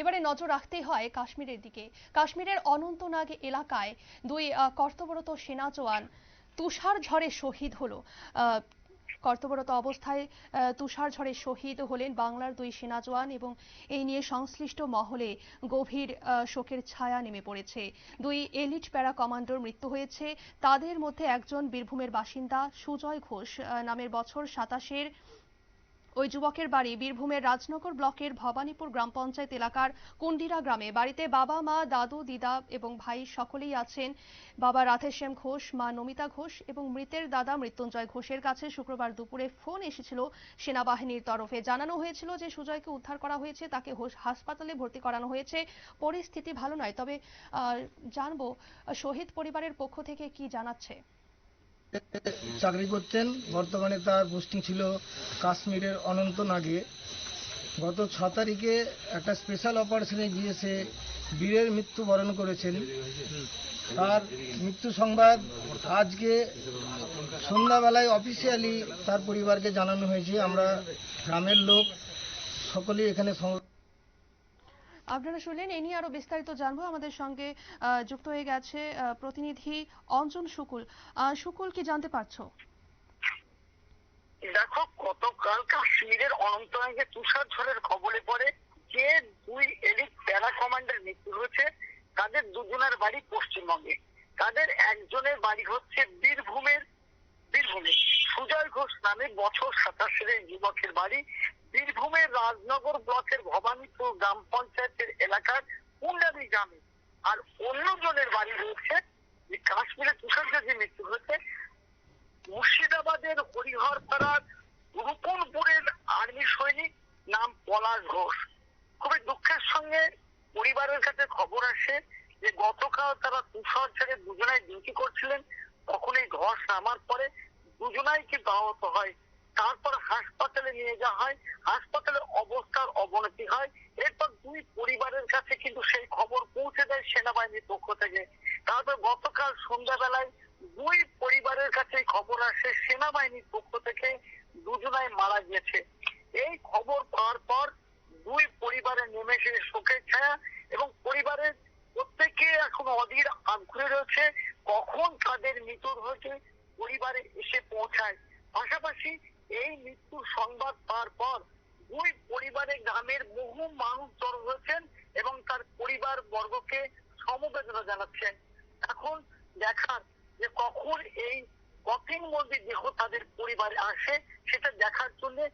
এবারে নজর রাখতেই হয় কাশ্মীরের দিকে। কাশ্মীরের অনন্তনাগ এলাকায় দুই কর্তব্যরত সেনা জওয়ান তুষার ঝড়ে শহীদ হলো। কর্তব্যরত অবস্থায় তুষার ঝড়ে শহীদ হলেন বাংলার দুই সেনা জওয়ান এবং এই নিয়ে সংশ্লিষ্ট মহলে গভীর শোকের ছায়া নেমে পড়েছে। দুই এলিট প্যারা কমান্ডোর মৃত্যু হয়েছে। তাদের মধ্যে একজন বীরভূমের বাসিন্দা সুজয় ঘোষ নামের বছর সাতাশের ওই যুবকের বাড়ি বীরভূমের রাজনগর ব্লকের ভবানীপুর গ্রাম পঞ্চায়েত এলাকার কুন্ডিরা গ্রামে। বাড়িতে বাবা, মা, দাদু, দিদা এবং ভাই সকলেই আছেন। বাবা রাধেশ্যাম ঘোষ, মা নমিতা ঘোষ এবং মৃতের দাদা মৃত্যুঞ্জয় ঘোষের কাছে শুক্রবার দুপুরে ফোন এসেছিল সেনাবাহিনীর তরফে। জানানো হয়েছিল যে সুজয়কে উদ্ধার করা হয়েছে, তাকে হাসপাতালে ভর্তি করানো হয়েছে। পরিস্থিতি ভালো নয়, তবে জানব শহীদ পরিবারের পক্ষ থেকে কি জানাচ্ছে। চাকরি করতেন। বর্তমানে তার পোস্টিং ছিল কাশ্মীরের অনন্তনাগে। গত ছ তারিখে একটা স্পেশাল অপারেশনে গিয়ে সে বীরের মৃত্যু বরণ করেছেন। তার মৃত্যু সংবাদ আজকে সন্ধ্যাবেলায় অফিসিয়ালি তার পরিবারকে জানানো হয়েছে। আমরা গ্রামের লোক সকলেই এখানে আপনারা শুনলেন, এ নিয়ে আরও বিস্তারিত জানব। আমাদের সঙ্গে যুক্ত হয়ে গেছে প্রতিনিধি অঞ্জন শুকুল। শুকুল, কি জানতে পারছ? দেখো গতকাল কাশ্মীরের অনন্তনাগে তুষার ঝড়ের খবরে পড়ে যে দুই এলিট প্যারা কমান্ডার মৃত্যু হয়েছে, তাদের দুজনের বাড়ি পশ্চিমবঙ্গে। তাদের একজনের বাড়ি হচ্ছে বীরভূমের, বীরভূমে। সুজয় ঘোষ নামে বছর সাতাশের যুবকের বাড়ি। বীরভূমের রাজনগর ব্লকের ভবানীপুর গ্রাম পঞ্চায়েতের এলাকার কুন্ডাবি গ্রামে আর অন্যজনের বাড়ি রয়েছে যে কাশ্মীরে তুষার যে মৃত্যু হয়েছে, মুর্শিদাবাদের হরিহরপাড়ার রূপনপুরের আর্মি সৈনিক নাম পলাশ ঘোষ। খুবই দুঃখের সঙ্গে পরিবারের কাছে খবর আসে যে গতকাল তারা তুষার ছেড়ে দুজনাই ডিউটি করছিলেন, তখন এই ধস নামার পরে দুজনাই কিন্তু আহত হয়। তারপর হাসপাতালে নিয়ে যাওয়া হয়। হাসপাতালে অবস্থার অবনতি হয়। এরপর দুই পরিবারের কাছে কিন্তু সেই খবর পৌঁছে দেয় সেনাবাহিনীর পক্ষ থেকে। তারপর গতকাল সন্ধ্যাবেলায় দুই পরিবারের কাছে খবর আসে, সেনাবাহিনীর পক্ষ থেকে দুজনাই মারা গিয়েছে এই খবর পাওয়ার পর দুই পরিবারে নেমে এসে শোকের ছায়া এবং পরিবারের প্রত্যেকে এখন অধীর আগ্রহে রয়েছে কখন তাদের মৃত্যুর হয়েছে, পরিবারে এসে পৌঁছায়। পাশাপাশি এই মৃত্যুর সংবাদ পাওয়ার পর দুই পরিবারে গ্রামের বহু মানুষ জড়ো হয়েছেন এবং তার পরিবার বর্গকে সমবেদনা জানাচ্ছেন। এখন দেখার যে কখন এই কঠিন মন্দির দেহ তাদের পরিবারে আসে, সেটা দেখার জন্য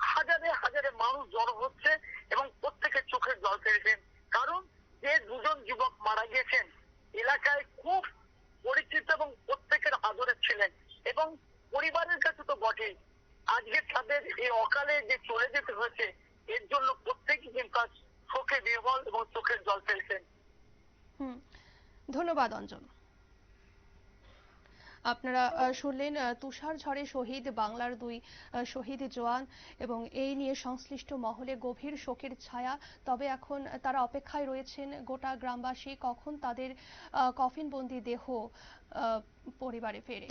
হাজারে হাজারে মানুষ জড়ো হচ্ছে এবং প্রত্যেকের চোখের জল ফেলছেন। কারণ যে দুজন যুবক মারা গিয়েছেন, এলাকায় খুব পরিচিত এবং প্রত্যেকের আদরের ছিলেন এবং পরিবারের কাছে তো বটেই। আজকে তাদের এই অকালে যে চলে যেতে হয়েছে, এর জন্য প্রত্যেকেই কিন্তু আজ শোকে বিহবল এবং চোখের জল ফেলছেন। ধন্যবাদ অঞ্জন। আপনারা শুনলেন তুষার ঝড়ে শহীদ বাংলার দুই শহীদ জওয়ান এবং এই নিয়ে সংশ্লিষ্ট মহলে গভীর শোকের ছায়া। তবে এখন তারা অপেক্ষায় রয়েছেন গোটা গ্রামবাসী, কখন তাদের কফিনবন্দি দেহ পরিবারে ফেরে।